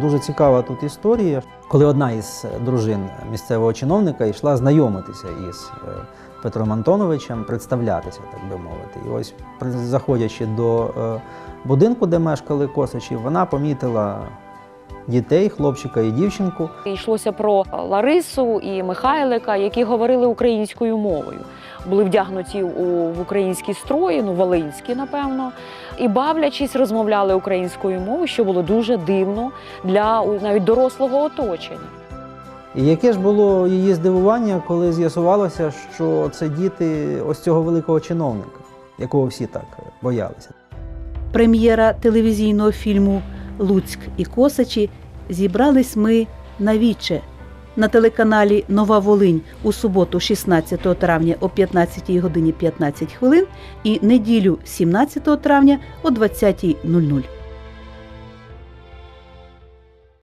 Дуже цікава тут історія. Коли одна із дружин місцевого чиновника йшла знайомитися із е, Петром Антоновичем, представлятися, так би мовити. І ось заходячи до е, будинку, де мешкали Косачі, вона помітила дітей, хлопчика і дівчинку. Йшлося про Ларису і Михайлика, які говорили українською мовою. Були вдягнуті у в українські строї, ну волинські, напевно, і бавлячись, розмовляли українською мовою, що було дуже дивно для навіть дорослого оточення. І яке ж було її здивування, коли з'ясувалося, що це діти ось цього великого чиновника, якого всі так боялися. Прем'єра телевізійного фільму Луцьк і Косачі зібрались ми на віче на телеканалі Нова Волинь у суботу, 16 травня о 15 годині 15 хвилин і неділю 17 травня о 20.00.